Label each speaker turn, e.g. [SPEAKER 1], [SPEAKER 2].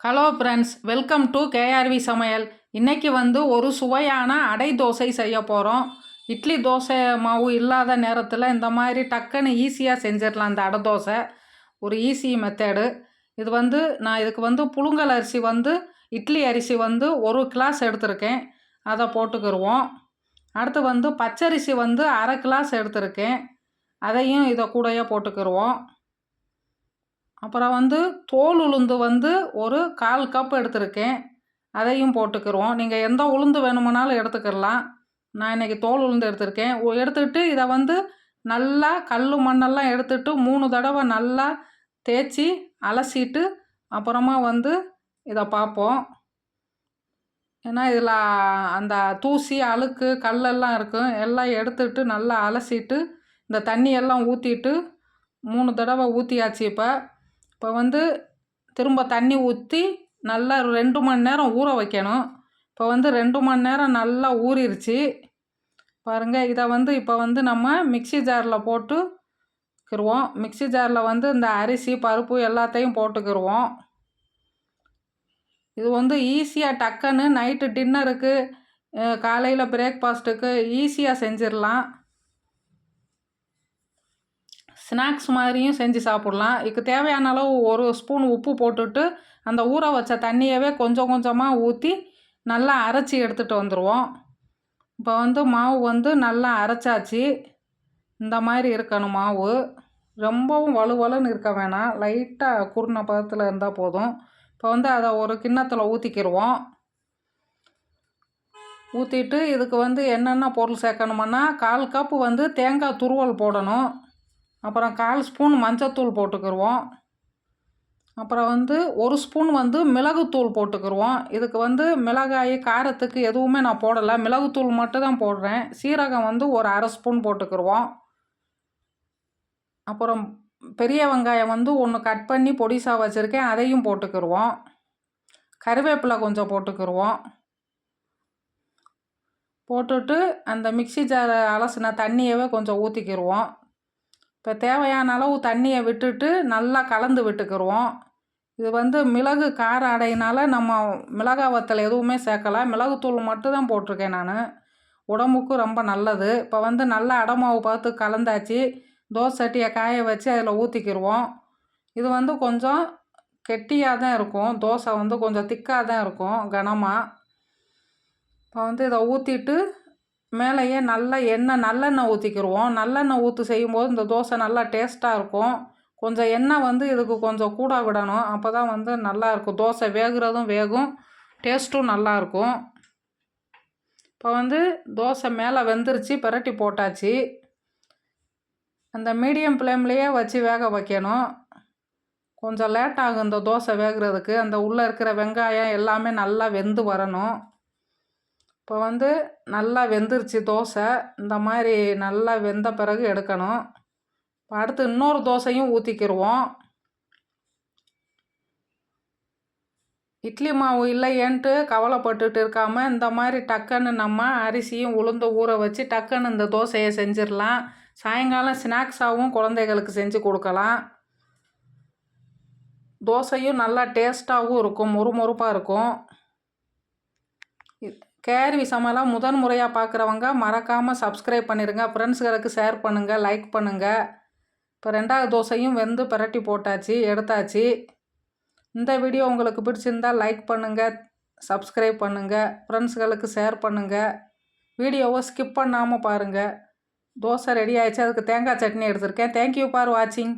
[SPEAKER 1] Hello friends welcome to KRV சமையல். இன்றைக்கி வந்து ஒரு சுவையான அடை தோசை செய்ய போகிறோம் இட்லி தோசை மாவு இல்லாத நேரத்தில் இந்த மாதிரி டக்குன்னு ஈஸியாக செஞ்சிடலாம் இந்த அடை தோசை. ஒரு ஈஸி மெத்தேடு இது வந்து நான் இதுக்கு வந்து புழுங்கல் அரிசி வந்து இட்லி அரிசி வந்து ஒரு கிளாஸ் எடுத்திருக்கேன். அதை போட்டுக்கிடுவோம் அடுத்து வந்து பச்சரிசி வந்து அரை கிளாஸ் எடுத்திருக்கேன். அதையும் இதை கூடயே போட்டுக்கிடுவோம் அப்புறம் வந்து தோல் உளுந்து வந்து ஒரு கால் கப் எடுத்திருக்கேன். அதையும் போட்டுக்கிறோம். நீங்கள் எந்த உளுந்து வேணுமானாலும் எடுத்துக்கிடலாம் நான் இன்றைக்கி தோல் உளுந்து எடுத்திருக்கேன். எடுத்துக்கிட்டு இதை வந்து நல்லா கல் மண்ணெல்லாம் எடுத்துட்டு மூணு தடவை நல்லா தேய்ச்சி அலசிட்டு அப்புறமா வந்து இதை பார்ப்போம். ஏன்னா இதில் அந்த தூசி அழுக்கு கல்லெல்லாம் இருக்கும். எல்லாம் எடுத்துட்டு நல்லா அலசிட்டு இந்த தண்ணியெல்லாம் ஊற்றிட்டு மூணு தடவை ஊற்றியாச்சு இப்போ. இப்போ வந்து திரும்ப தண்ணி ஊற்றி நல்லா ரெண்டு மணி நேரம் ஊற வைக்கணும். இப்போ வந்து ரெண்டு மணி நேரம் நல்லா ஊறிடுச்சு பாருங்கள் இதை வந்து இப்போ வந்து நம்ம மிக்சி ஜாரில் போட்டுக்கிருவோம். மிக்சி ஜாரில் வந்து இந்த அரிசி பருப்பு எல்லாத்தையும் போட்டுக்கிருவோம். இது வந்து ஈஸியாக டக்குன்னு நைட்டு டின்னருக்கு காலையில் பிரேக்ஃபாஸ்ட்டுக்கு ஈஸியாக செஞ்சிடலாம். ஸ்நாக்ஸ் மாதிரியும் செஞ்சு சாப்பிட்லாம். இதுக்கு தேவையான அளவு ஒரு ஸ்பூன் உப்பு போட்டுட்டு அந்த ஊற வச்ச தண்ணியவே கொஞ்சம் கொஞ்சமாக ஊற்றி நல்லா அரைச்சி எடுத்துகிட்டு வந்துடுவோம் இப்போ வந்து மாவு வந்து நல்லா அரைச்சாச்சு. இந்த மாதிரி இருக்கணும் மாவு. ரொம்பவும் வலுவலுன்னு இருக்க வேணாம். லைட்டாக குருண பதத்தில் இருந்தால் போதும். இப்போ வந்து அதை ஒரு கிண்ணத்தில் ஊற்றிக்கிடுவோம் ஊற்றிட்டு இதுக்கு வந்து என்னென்ன பொருள் சேர்க்கணுமன்னா கால் கப்பு வந்து தேங்காய் துருவல் போடணும். அப்புறம் கால் ஸ்பூன் மஞ்சத்தூள் போட்டுக்கிடுவோம் அப்புறம் வந்து ஒரு ஸ்பூன் வந்து மிளகுத்தூள் போட்டுக்கிடுவோம் இதுக்கு வந்து மிளகாய் காரத்துக்கு எதுவுமே நான் போடலை. மிளகுத்தூள் மட்டும் தான் போடுறேன். சீரகம் வந்து ஒரு அரை ஸ்பூன் போட்டுக்கிடுவோம் அப்புறம் பெரிய வெங்காயம் வந்து ஒன்று கட் பண்ணி பொடிசாக வச்சுருக்கேன். அதையும் போட்டுக்கிடுவோம் கருவேப்பிலை கொஞ்சம் போட்டுக்கிடுவோம் போட்டுட்டு அந்த மிக்சி ஜாரை அலசின தண்ணியவே கொஞ்சம் ஊற்றிக்கிடுவோம் இப்போ தேவையான அளவு தண்ணியை விட்டுட்டு நல்லா கலந்து விட்டுக்கிருவோம். இது வந்து மிளகு கார அடையினால் நம்ம மிளகா வத்தல் எதுவுமே சேர்க்கலை. மிளகுத்தூள் மட்டும் தான் போட்டிருக்கேன் நான். உடம்புக்கும் ரொம்ப நல்லது. இப்போ வந்து நல்லா அடமாவு பார்த்து கலந்தாச்சு. தோசை சட்டியை காய வச்சு அதில் ஊற்றிக்கிடுவோம் இது வந்து கொஞ்சம் கெட்டியாக தான் இருக்கும். தோசை வந்து கொஞ்சம் திக்காக தான் இருக்கும் கனமாக இப்போ வந்து இதை ஊற்றிட்டு மேலேயே நல்லா எண்ணெய் நல்லெண்ணெய் ஊற்றிக்கிடுவோம் நல்லெண்ணெய் ஊற்றி செய்யும்போது இந்த தோசை நல்லா டேஸ்ட்டாக இருக்கும். கொஞ்சம் எண்ணெய் வந்து இதுக்கு கொஞ்சம் கூட விடணும். அப்போ தான் வந்து நல்லாயிருக்கும் தோசை வேகிறதும் வேகும். டேஸ்ட்டும் நல்லாயிருக்கும் இப்போ வந்து தோசை மேலே வெந்துருச்சு பிரட்டி போட்டாச்சு. அந்த மீடியம் ஃப்ளேம்லேயே வச்சு வேக வைக்கணும். கொஞ்சம் லேட் ஆகும் இந்த தோசை வேகிறதுக்கு. அந்த உள்ளே இருக்கிற வெங்காயம் எல்லாமே நல்லா வெந்து வரணும். இப்போ வந்து நல்லா வெந்துருச்சு தோசை. இந்த மாதிரி நல்லா வெந்த பிறகு எடுக்கணும். இப்போ அடுத்து இன்னொரு தோசையும் ஊற்றிக்கிடுவோம் இட்லி மாவு இல்லையேன்ட்டு கவலைப்பட்டுட்டு இருக்காமல் இந்த மாதிரி டக்குன்னு நம்ம அரிசியும் உளுந்து ஊற வச்சு டக்குன்னு இந்த தோசையை செஞ்சிடலாம். சாயங்காலம் ஸ்நாக்ஸாகவும் குழந்தைகளுக்கு செஞ்சு கொடுக்கலாம். தோசையும் நல்லா டேஸ்ட்டாகவும் இருக்கும் மொறுமொறுப்பாக இருக்கும். கேஆர்வி சமையலாக முதன் முறையாக பார்க்குறவங்க மறக்காமல் சப்ஸ்கிரைப் பண்ணிடுங்க ஃப்ரெண்ட்ஸுகளுக்கு ஷேர் பண்ணுங்கள் லைக் பண்ணுங்கள் இப்போ ரெண்டாவது தோசையும் வெந்து பிரட்டி போட்டாச்சு எடுத்தாச்சு. இந்த வீடியோ உங்களுக்கு பிடிச்சிருந்தால் லைக் பண்ணுங்கள் சப்ஸ்கிரைப் பண்ணுங்கள் ஃப்ரெண்ட்ஸுகளுக்கு ஷேர் பண்ணுங்கள் வீடியோவை ஸ்கிப் பண்ணாமல் பாருங்கள் தோசை ரெடி ஆயிடுச்சு. அதுக்கு தேங்காய் சட்னி எடுத்திருக்கேன். தேங்க்யூ ஃபார் வாட்சிங்